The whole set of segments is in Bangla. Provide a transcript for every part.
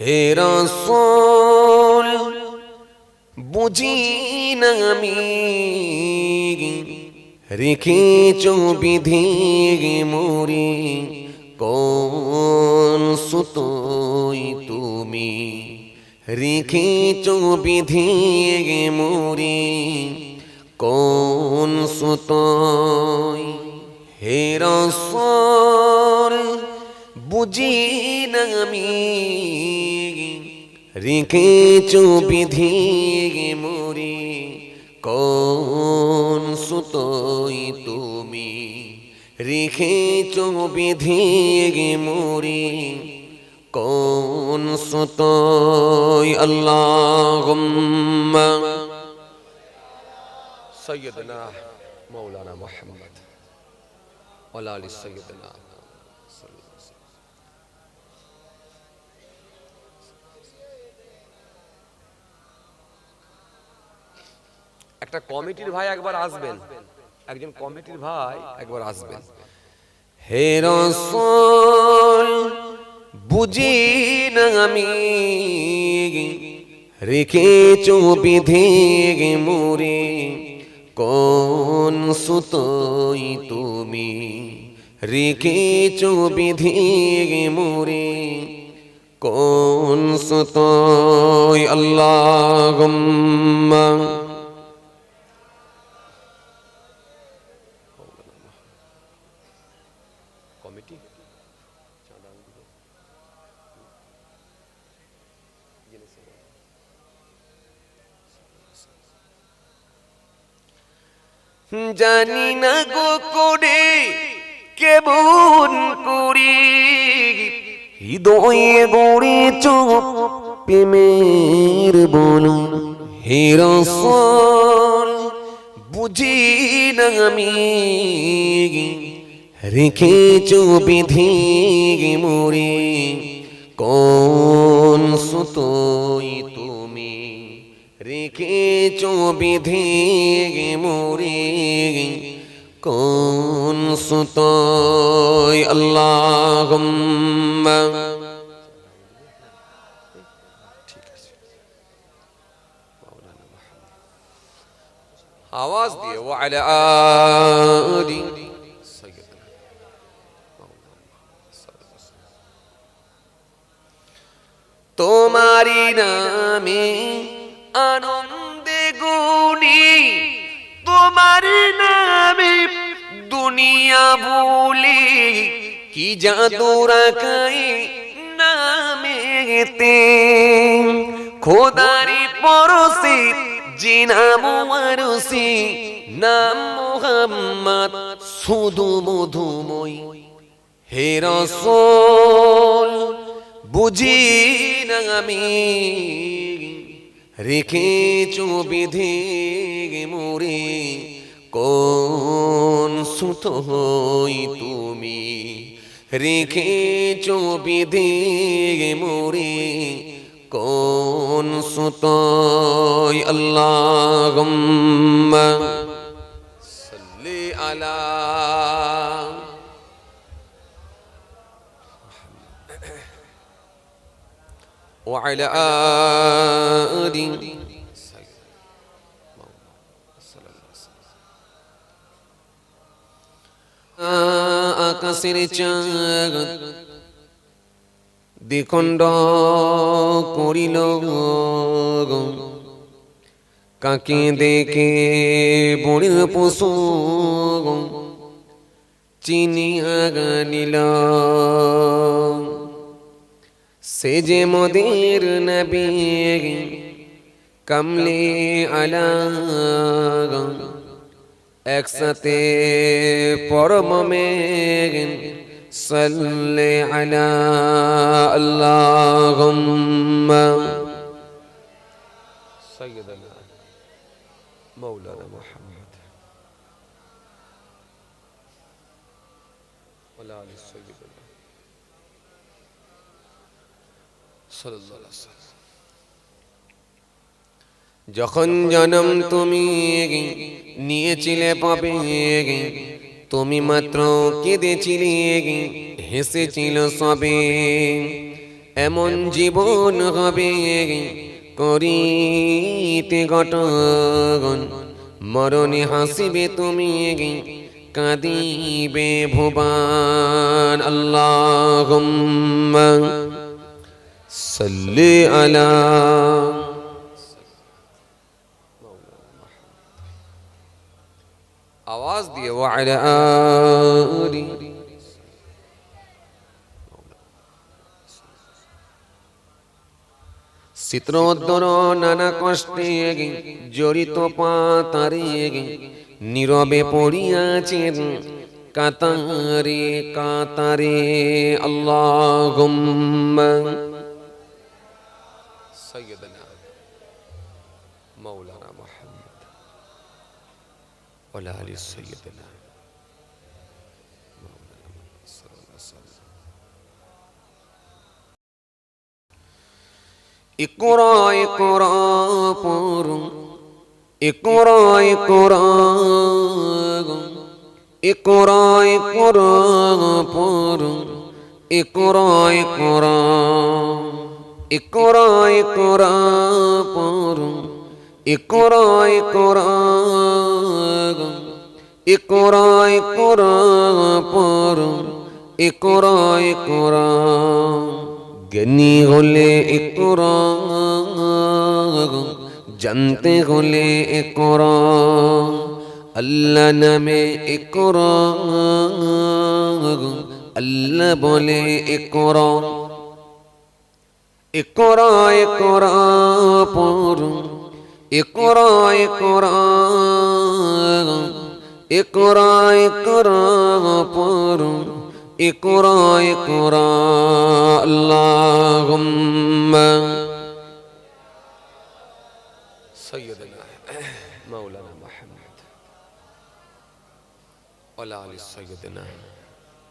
হে রসুল, বুঝি না আমি রেখেছ বিধি মোরে কোন সুতোই তুমি রেখেছ বিধি মোরে কোন সুতোই হে রসুল বুঝি না আমি। রেখেছ বিধি কোন সুতোই তুমি? রেখেছ বিধি মোরে, কোন সুতোই? আল্লাহ সৈয়দনা মৌলানা মোহাম্মদ ওলা আলী সৈয়দনা। একটা কমিটির ভাই একবার আসবেন। একজন কমিটির ভাই একবার আসবেন। হে রসুল, বুঝি না আমি রেখেছ বিধি মোরে কোন সুতোই তুমি রেখেছ বিধি মোরে কোন সুতোই আল্লাহ জানি না গো করে কেমন করি। হৃদয়ে গড়ে চোখ প্রেমের বলু। বুঝি না আমি রেখেছ বিধি মোরে। কোন সুতোই রেখেছ বিধি মোরে কোন সুতোই আল্লাহ আওয়াজ দিয়ে ওয়ালা আলি তোমারি নামে আনন্দে তোমার নামে দুনিয়া ভুলি কি জাদু রাখাই নামেতে। খোদারি পরশে জিনাম মারসি নাম মোহাম্মদ শুধু মধুময়। হে রসোল, বুঝি না আমি রেখেছ বিধি মোরে কোন সুত হই তুমি রেখেছ বিধি মোরে কোন সুত আল্লাহ সাল্লি আলা وعلى آل আকাশের চাঁদ। দ্বিখণ্ড করিল কাকে দেখে বড়ির পশু চিনিয়া গানিল সে যে মোদের নবী, কমলে আলা একসাথে পরমে সাল্লে আলা আল্লাহুম্মা। সাইয়্যিদানা মাওলানা মুহাম্মদ। ওয়ালা আলি সাইয়্যিদানা। সাল্লাল্লাহু যখন জনম তুমি নিয়েছিলে পাবে তুমি মাত্র কেঁদেছিলে হেসেছিল সবে। এমন জীবন হবে করিতে ঘটন মরণে হাসিবে তুমি কাঁদিবে ভুবান। আল্লাহ সাল্লি আলা আওয়াজ দিয়ে ওয়ালা আলি চিত্রোদ্দর নানা কষ্টে জড়িত পাতারে নীরবে পড়িয়াছেন কাতারে কাতারে আল্লাহ ولا آل سيدنا اقرا اقرا پورم اقرا اقرا اقرا اقرا پورم اقرا اقرا اقرا اقرا پورم ইকরা ইকরা পড়ুন ইকরা ইকরা জ্ঞানী হলে একরা জানতে হলে একরা আল্লাহ নামে একরা আল্লাহ বলে একরা একরা একরা পড়ুন اقرا اقرا اقرا اقرا قر اقرا اقرا اللهم سيدنا مولانا محمد ولا علي سيدنا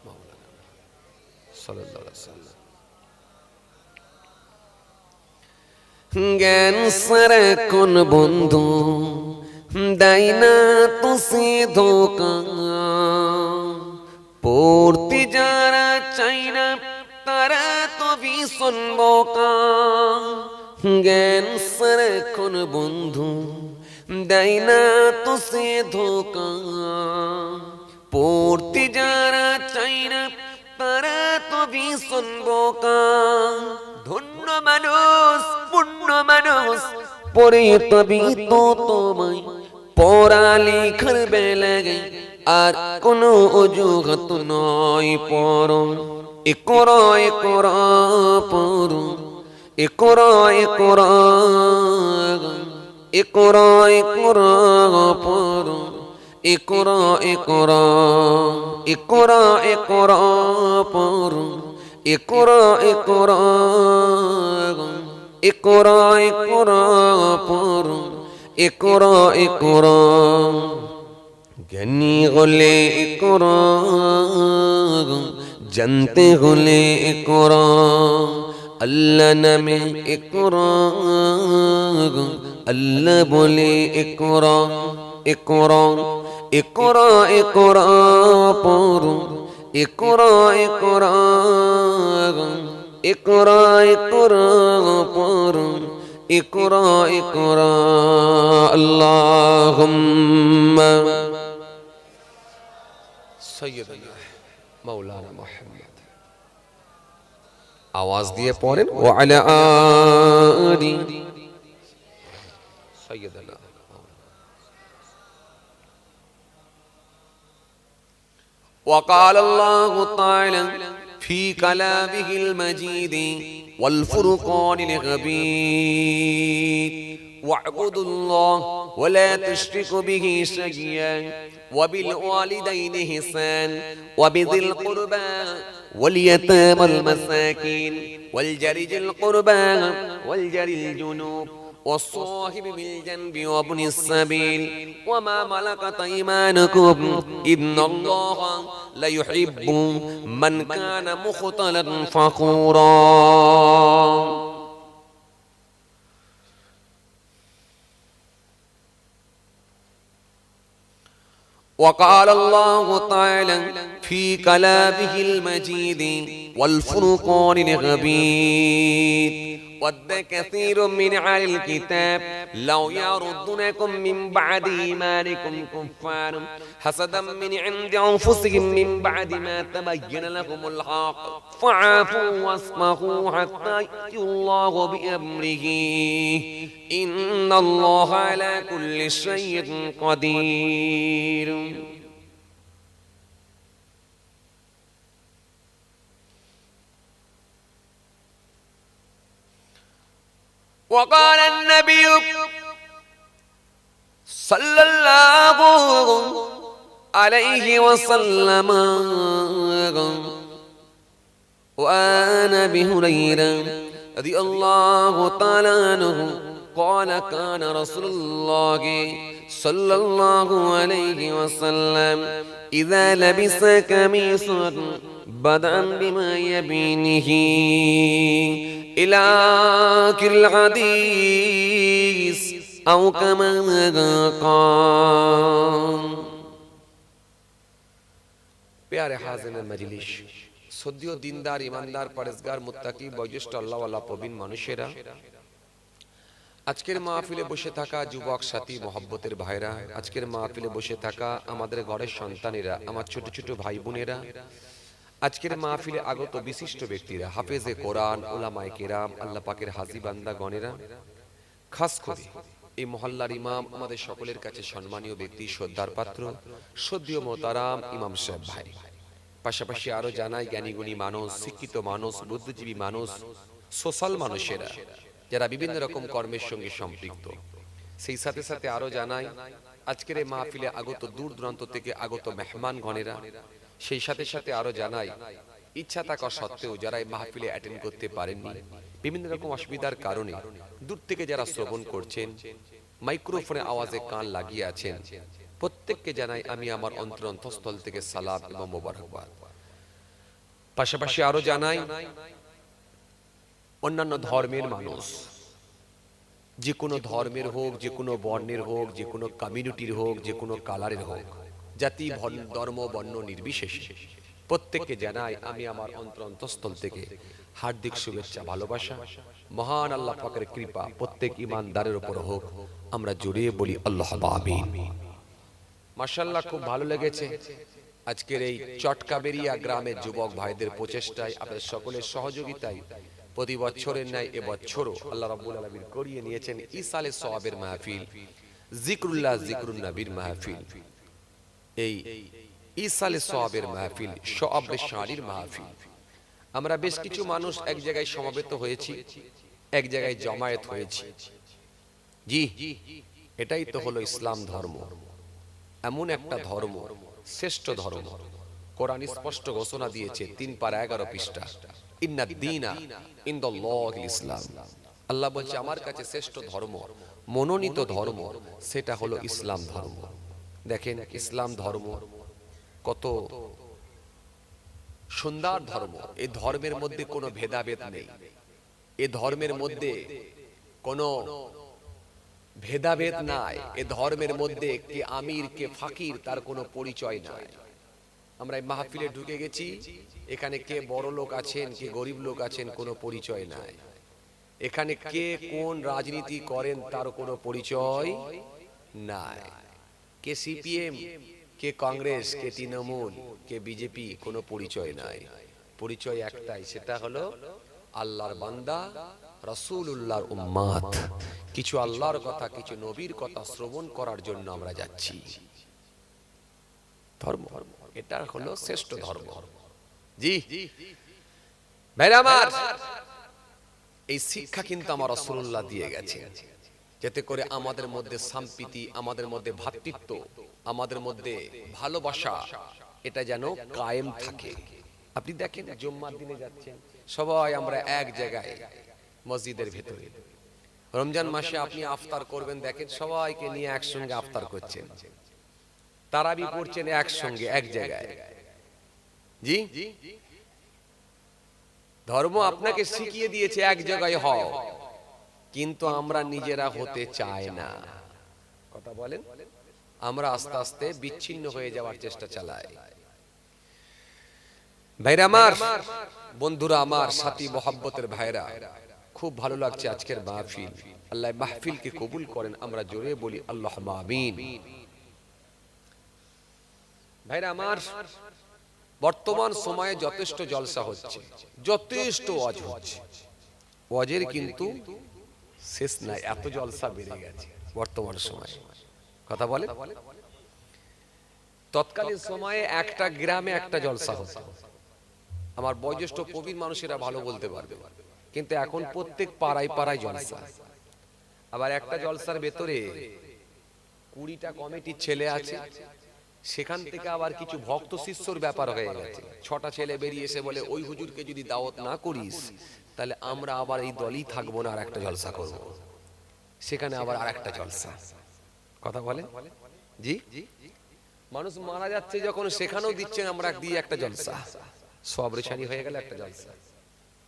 مولانا صلى الله عليه وسلم জ্ঞান সারা কোন বন্ধু? দেয় না তো সে ধোকা। পড়তে যারা চাই না, তারা তো ভীষণ জ্ঞান সারাক্ষণ বন্ধু? দেয় না তো সে ধোকা। পড়তে যারা চাই না, তারা তো ভীষণ বোকা। ধন্য মানুষ পূর্ণ মানুষ পরে তবে তো তোমায় পড়ালেখার বেলায় আর কোনো অজুহাত নয় পরম একর একর পরম একর একর একর একর পরম একর একর একর একর পরম একর একর একর একর একর একর। জ্ঞানী হলে কর জানতে হলে কর আল্লাহ নামে কর আল্লাহ বলে কর একর একর একর পর। একর একর একর একর পর একর একর আল্লাহুম্মা সৈয়দনা মাওলানা মুহাম্মদ আওয়াজ দিয়ে পড়েন ও আলা আলি وقال الله تعالى في كلامه المجيد والفرقان الغبيد واعبدوا الله ولا تشركوا به شيئا وبالوالدين حسان وبذي القربى واليتامى المساكين والجرج القربى والجر الجنوب. والصاحب بالجنب وابن السبيل. وما ملكت إيمانكم. إن الله لا يحب من كان مختلا فخورا. وقال الله تعالى في كلامه المجيد والفرقان الغبيد ود كثير من أهل الكتاب لو يردونكم من بعد إيمانكم كفارا حسدا من عند أنفسهم من بعد ما تبين لكم الحق فاعفوا واصفحوا حتى يأتي الله بأمره إن الله على كل شيء قدير وقال النبي صلى الله عليه وسلم وأنا بهريرة رضي الله تعالى عنه قال كان رسول الله صلى الله عليه وسلم إذا لبس قميصا بدأ بما يبينه إلى آخر الحديث أو كما قال প্যারে হাজেনের মজলিস সদ্য দিনদার ইমানদার পরেশগার মুত্তাকি বয়োজ্যেষ্ঠ আল্লাহওয়ালা প্রবীণ মানুষেরা আজকের মাহফিলে বসে থাকা যুবক সাথী মহব্বতের ভাইরা আজকের মাহফিলে বসে থাকা আমাদের ঘরের সন্তানেরা আমার ছোট ছোট ভাই বোনেরা আজকের মাহফিলে আগত বিশিষ্ট ব্যক্তিরা হাফেজে কোরআন ওলামায়ে কেরাম আল্লাহ পাকের হাজি বান্দা গণেরা খাস করে এই মহল্লার ইমাম আমাদের সকলের কাছে সম্মানীয় ব্যক্তি শ্রদ্ধার পাত্র সদ্য মোতারাম ইমাম সাহেব ভাই। পাশাপাশি আরও জানাই জ্ঞানীগুণী মানুষ শিক্ষিত মানুষ বুদ্ধিজীবী মানুষ সোশ্যাল মানুষেরা যারা বিভিন্ন রকম কর্মের সঙ্গে সম্পৃক্ত। সেই সাথে সাথে আরও জানাই আজকের এই মাহফিলে আগত দূর দূরান্ত থেকে আগত মেহমান গণেরা সেই সাথে সাথে আরও জানাই, ইচ্ছা থাকা সত্ত্বেও যারা এই মাহফিলে অ্যাটেন্ড করতে পারেননি, বিভিন্ন রকম অসুবিধার কারণে দূর থেকে যারা শ্রবণ করছেন, মাইক্রোফোনে আওয়াজে কান লাগিয়ে আছেন, প্রত্যেককে জানাই আমি আমার অন্তর অন্তঃস্থল থেকে সালাম এবং মোবারকবাদ। পাশাপাশি আরও জানাই, অন্যান্য ধর্মের মানুষ, যে কোনো ধর্মের হোক, যে কোনো বর্ণের হোক, যে কোনো কমিউনিটির হোক, যে কোনো কালারের হোক জাতি ধর্ম বর্ণ নির্বিশেষে। প্রত্যেককে জানাই আমি আমার অন্তর অন্তঃস্থল থেকে হার্দিক শুভেচ্ছা ভালোবাসা। মহান আল্লাহ পাকের কৃপা প্রত্যেক ইমানদারের উপর হোক। আমরা জড়িয়ে বলি আল্লাহ আমিন। মাশাল্লাহ খুব ভালো লেগেছে। আজকের এই চটকাবেরিয়া গ্রামের যুবক ভাইদের প্রচেষ্টায় আপনাদের সকলের সহযোগিতায় প্রতি বছরের ন্যায় এবছরও আল্লাহ রাব্বুল আলামিন করিয়ে নিয়েছেন ইসালে সওয়াবের মাহফিল। জিকরুল্লাহ জিকরুন নবীর মাহফিল এই ইসালে সওয়াবের মাহফিল সওয়াবে শাড়ির মাহফিল। আমরা বেশ কিছু মানুষ এক জায়গায় সমবেত হয়েছি, এক জায়গায় জমায়েত হয়েছি। জি, এটাই তো হলো ইসলাম ধর্ম। এমন একটা ধর্ম, শ্রেষ্ঠ ধর্ম। কোরআন স্পষ্ট ঘোষণা দিয়েছে, তিন পার এগারো পৃষ্ঠা। ইন্না দিনা ইন্দাল্লাহ ইসলাম। আল্লাহ বলছে, আমার কাছে শ্রেষ্ঠ ধর্ম, মনোনীত ধর্ম, সেটা হলো ইসলাম ধর্ম। দেখেন ইসলাম ধর্ম কত সুন্দর ধর্ম। এই ধর্মের মধ্যে কোনো ভেদাভেদ নেই। এ ধর্মের মধ্যে কোনো ভেদাভেদ নাই। এ ধর্মের মধ্যে কে আমির, কে ফাকির, তার কোনো পরিচয় নাই। আমরা এই মাহফিলে ঢুকে গেছি। এখানে কে বড় লোক আছেন, কে গরিব লোক আছেন, কোনো পরিচয় নাই। এখানে কে কোন রাজনীতি করেন, তার কোনো পরিচয় নাই। কে সিপিএম, কে কংগ্রেস, কে তৃণমূল, কে বিজেপি, কোনো পরিচয় নাই। পরিচয় একটাই, সেটা হলো আল্লাহর বান্দা রসুল্লাহর উম্মাত কিছু আল্লাহর কথা, কিছু নবীর কথা শ্রবণ করার জন্য আমরা যাচ্ছি। ধর্ম, এটা হলো শ্রেষ্ঠ ধর্ম। জি, ভাইরা আমার, এই শিক্ষা কিন্তু আমার রসুল্লাহ দিয়ে গেছে। যাতে করে আমাদের মধ্যে সম্প্রীতি, আমাদের মধ্যে ভ্রাতৃত্ব আমাদের মধ্যে ভালোবাসা, এটা যেন কায়েম থাকে। আপনি দেখেন জুম্মার দিনে যাচ্ছেন, সবাই আমরা এক জায়গায় মসজিদের ভেতরে। রমজান মাসে আপনি আফতার করবেন, দেখেন সবাইকে নিয়ে একসঙ্গে আফতার করছেন। তারাবি পড়ছেন একসঙ্গে, এক জায়গায়। জি? ধর্ম আপনাকে শিখিয়ে দিয়েছে, এক জায়গায় হও। কিন্তু আমরা নিজেরা হতে চাই না। কথা বলেন? আমরা আস্তে আস্তে বিচ্ছিন্ন হয়ে যাওয়ার চেষ্টা চালাই। ভাইরা আমার, বন্ধুরা আমার, সাথী মোহাব্বতের ভাইরা, খুব ভালো লাগছে আজকের মাহফিল। আল্লাহ মাহফিলকে কবুল করেন, আমরা জোরে বলি আল্লাহ আমিন। ভাইরা আমার, বর্তমান সময়ে যথেষ্ট জলসা হচ্ছে, যথেষ্ট ওয়াজ হচ্ছে। ওয়াজের কিন্তু শেষ নাই এত জলসা বেড়ে গেছে বর্তমান সময়ে। কথা বলে তৎকালীন সময়ে একটা গ্রামে একটা জলসা হতো। আমার বয়োজ্যেষ্ঠ প্রবীণ মানুষেরা ভালো বলতে পারবে। কিন্তু এখন প্রত্যেক পাড়ায় পাড়ায় জলসা। আবার একটা জলসার ভেতরে কুড়িটা কমিটির ছেলে আছে। সেখান থেকে আবার কিছু ভক্ত শিষ্যর ব্যাপার হয়ে গেছে। ছটা ছেলে বেরিয়ে এসে বলে ওই হুজুরকে যদি দাওয়াত না করিস তাহলে আমরা আবার এই দলই থাকব না আর একটা জলসা করব। সেখানে আবার আর একটা জলসা। কথা বলে? জি? মানুষ মারা যাচ্ছে যখন সেখানেও দিচ্ছেন আমরা দিয়ে একটা জলসা। সব রেশানি হয়ে গেল একটা জলসা।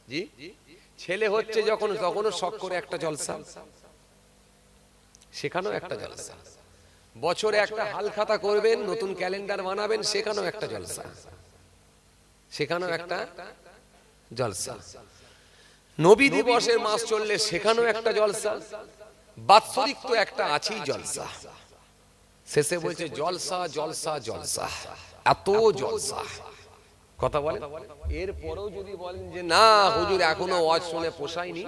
জি? ছেলে হচ্ছে যখন তখনও শখ করে একটা জলসা সেখানেও একটা জলসা। বছরে একটা হাল খাতা করবেন, নতুন ক্যালেন্ডার বানাবেন, সেখানেও একটা জলসা। সেখানেও একটা জলসা। নবী দিবসের মাস চললে সেখানেও একটা জলসা। বাৎসরিক তো একটা আছেই জলসা। শেষে বলছে, জলসা জলসা জলসা। এত জলসা। কথা বলে এরপরেও যদি বলেন যে, না, হুজুর, এখনও ওয়াজ শুনে পোষায়নি,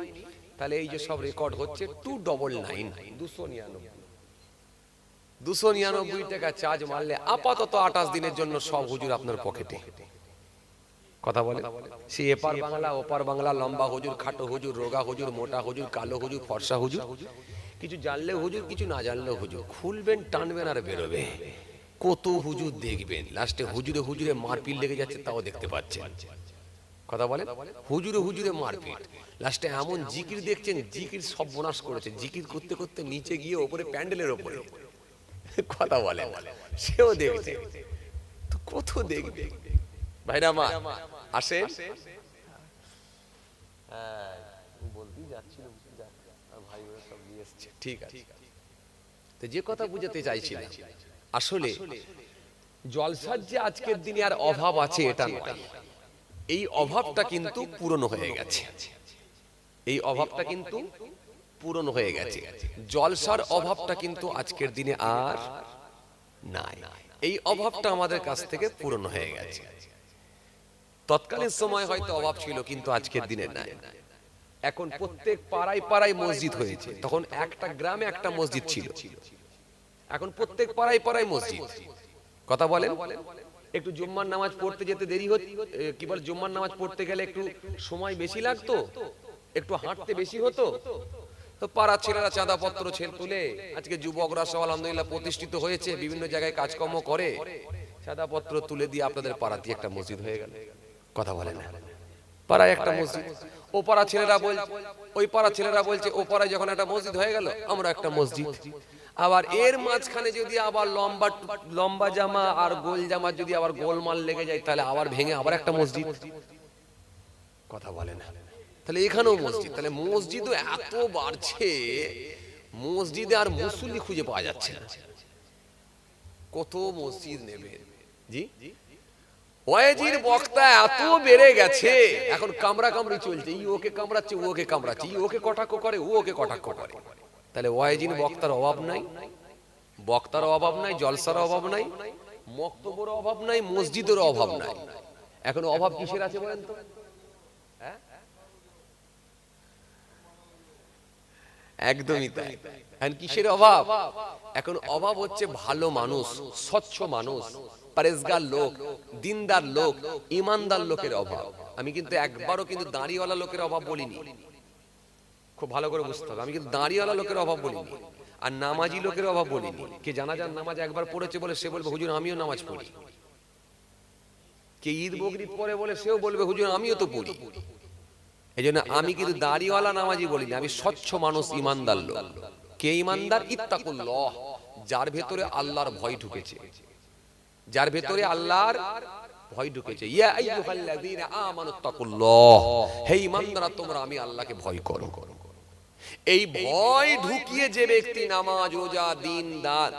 তাহলে এই যে সব রেকর্ড হচ্ছে টু ডবল নাইন দুশো নিরানব্বই। দুশো নিরানব্বই টাকা চার্জ মারলে আপাতত আঠাশ দিনের জন্য সব হুজুর আপনার পকেটে। কথা বলে? সে এপার বাংলা, ওপার বাংলা, লম্বা হুজুর, খাটো হুজুর, রোগা হুজুর, মোটা হুজুর, কালো হুজুর, ফর্সা হুজুর। কিছু জানলে হুজুর, কিছু না জানলে হুজুর। খুলবেন, টানবেন আর বেরোবে। কত হুজুর দেখবেন। লাস্টে হুজুরে হুজুরে মারপিট লেগে যাচ্ছে, তাও দেখতে পাচ্ছেন। কথা বলেন হুজুরে হুজুরে মারপিট। লাস্টে এমন জিকির দেখছেন, জিকির সব বোনাস করেছে। জিকির করতে করতে নিচে গিয়ে ওপরে প্যান্ডেলের ওপরে। কথা বলে সেও দেখছে। তো কত দেখবে? ভাইরা মা আসে ঠিক আছে। তো যে কথা বুঝাতে চাইছিলাম আসলে জলসার যে আজকের দিনে আর অভাব আছে এটা নয়। এই অভাবটা কিন্তু পূরণ হয়ে গেছে। এই অভাবটা কিন্তু পূরণ হয়ে গেছে। জলসার অভাবটা কিন্তু আজকের দিনে আর নাই। এই অভাবটা আমাদের কাছ থেকে পূরণ হয়ে গেছে। তৎকালীন সময় হয়তো অভাব ছিল কিন্তু আজকের দিনে নাই। এখন প্রত্যেক পাড়ায় পাড়ায় মসজিদ হয়েছে। তখন একটা গ্রামে একটা মসজিদ ছিল। এখন প্রত্যেক পাড়ায় পাড়ায় মসজিদ। কথা বলেন? একটু জুম্মার নামাজ পড়তে যেতে দেরি হতো কি বল জুম্মার নামাজ পড়তে গেলে একটু সময় বেশি লাগতো? একটু হাঁটতে বেশি হতো? তো পাড়ার ছেলেরা চাঁদা পত্র ছেল তুলে আজকে যুবকরা সব আলহামদুলিল্লাহ প্রতিষ্ঠিত হয়েছে, বিভিন্ন জায়গায় কাজকর্ম করে। চাঁদা পত্র তুলে দিয়ে আপনাদের পাড়াতে একটা মসজিদ হয়ে গেল। কথা বলে না। পাড়ায় একটা মসজিদ। ও পাড়া ছেলেরা বল ওই পাড়া ছেলেরা বলছে, ও পাড়ায় যখন একটা মসজিদ হয়ে গেল, আমরা একটা মসজিদ। আবার এর মাঝখানে যদি আবার লম্বা লম্বা জামা আর গোল জামা যদি আবার গোলমাল লেগে যায়, তাহলে আবার ভেঙে আবার একটা মসজিদ। কথা বলে না। তাহলে এখানেও মসজিদ, তাহলে মসজিদও এত বাড়ছে, মসজিদে আর মুসল্লি খুঁজে পাওয়া যাচ্ছে না। কত মসজিদ নেবে জি? ওয়াজির বক্তা এত বেড়ে গেছে, এখন কামড়া কামড়ি চলছে, ই ওকে কামড়াচ্ছে, ও ওকে কামড়াচ্ছে, ই ওকে কটাক্ষ করে, ও ওকে কটাক্ষ করে। তাহলে ওয়াজিন বক্তার অভাব নাই, বক্তার অভাব নাই, জলসার অভাব নাই মক্তবর অভাব নাই, মসজিদের অভাব নাই। এখন অভাব কিসের আছে বলেন তো? একদমই তাই। এখন কিসের অভাব? এখন অভাব হচ্ছে ভালো মানুষ স্বচ্ছ মানুষ পরেজগার লোক দিনদার লোক ইমানদার লোকের অভাব। আমি কিন্তু একবারও কিন্তু দাঁড়িওয়ালা লোকের অভাব বলিনি। খুব ভালো করে বুঝতে হবে। আমি কিন্তু দাঁড়িওয়ালা লোকের অভাব বলিনি। আর নামাজি লোকের অভাব বলিনি। কে জানা যান নামাজ একবার পড়েছে বলে সে বলবে হুজুর আমিও নামাজ পড়ি। কে ঈদ বকরিদ পরে বলে সেও বলবে হুজুর আমিও তো পড়ি। এই জন্য আমি কিন্তু দাড়িওয়ালা নামাজি বলিনি আমি স্বচ্ছ মানুষ ইমানদার লোক। কে ইমানদার? ইত্তাকুল্লাহ যার ভেতরে আল্লাহর ভয় ঢুকেছে। যার ভেতরে আল্লাহর ভয় ঢুকেছে। ইয়া আইয়ুহাল্লাযীনা আমানুত্তাকুল্লাহ হে ঈমানদাররা তোমরা আমি আল্লাহকে ভয় করো। এই ভয় ঢুকিয়ে যে ব্যক্তি নামাজ রোজা দিন দান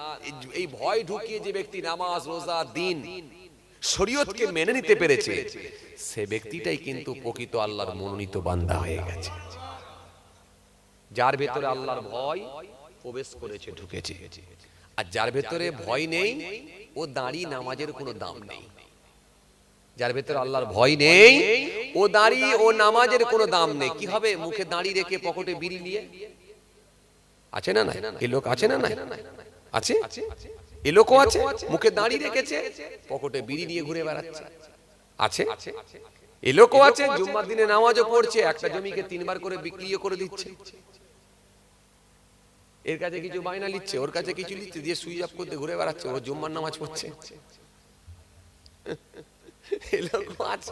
এই ভয় ঢুকিয়ে যে ব্যক্তি নামাজ রোজা দিন শরীয়তকে মেনে নিতে পেরেছে। সে ব্যক্তিটাই কিন্তু প্রকৃত আল্লাহর মনোনীত বান্দা হয়ে গেছে। যার ভেতরে আল্লাহর ভয় প্রবেশ করেছে ঢুকেছে। আর যার ভেতরে ভয় নেই ও দাঁড়িয়ে নামাজের কোনো দাম নেই। যার ভেতরে আল্লাহর ভয় নেই ও দাঁড়িয়ে ও নামাজের কোনো দাম নেই। কি হবে? মুখে দাঁড়িয়ে রেখে পকেটে বিড়ি নিয়ে? আছে না না এই লোক আছে না না আছে? এ লোকও আছে মুখে দাঁড়িয়ে রেখেছে পকেটে বিড়ি নিয়ে ঘুরে বেড়াচ্ছে। আছে? এ লোকও আছে জুম্মার দিনে নামাজও পড়ছে একটা জমিকে তিনবার করে বিক্রিও করে দিচ্ছে। এর কাছে কিছু বায়না নিচ্ছে ওর কাছে কিছু নিচ্ছে দিয়ে সুইচ অফ করতে ঘুরে বেড়াচ্ছে ও জুম্মার নামাজ পড়ছে। এরকম আছে।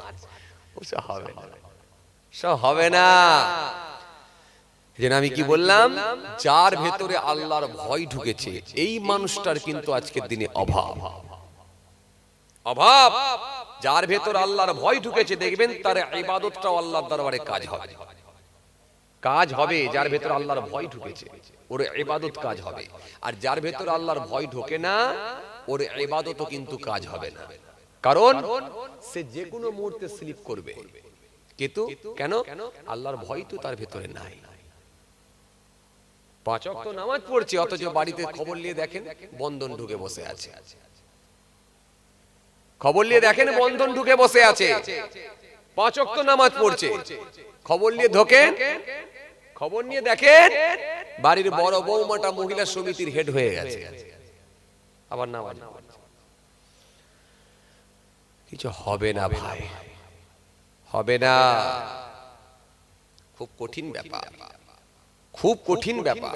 ওসব হবে না। সব হবে না। যেন আমি কি বললাম? যার ভেতরে আল্লাহর ভয় ঢুকেছে এই মানুষটার কিন্তু আজকের দিনে অভাব। অভাব। যার ভেতর আল্লাহর ভয় ঢুকেছে দেখবেন তার ইবাদতটাও আল্লাহর দরবারে কাজ হবে। কাজ হবে। যার ভেতর আল্লাহর ভয় ঢুকেছে ওর ইবাদত কাজ হবে। আর যার ভেতর আল্লাহর ভয় ঢোকে না ওর ইবাদতও কিন্তু কাজ হবে না। কারণ সে যে কোনো মুহূর্তে স্লিপ করবে। কিন্তু কেন? আল্লাহর ভয় তো তার ভেতরে নাই পাঁচ অক্ট নামাজ পড়ছে, অথচ বাড়িতে খবর নিয়ে দেখেন বন্ধন ঢুকে বসে আছে। খবর নিয়ে দেখেন বন্ধন ঢুকে বসে আছে। পাঁচ অক্ট নামাজ পড়ছে। খবর নিয়ে ঢোকেন। খবর নিয়ে দেখেন বাড়ির বড় বৌমাটা মহিলা সমিতির হেড হয়ে গেছে। আবার নামাজ কিছু হবে না ভাই। হবে না। খুব কঠিন ব্যাপার। খুব কঠিন ব্যাপার।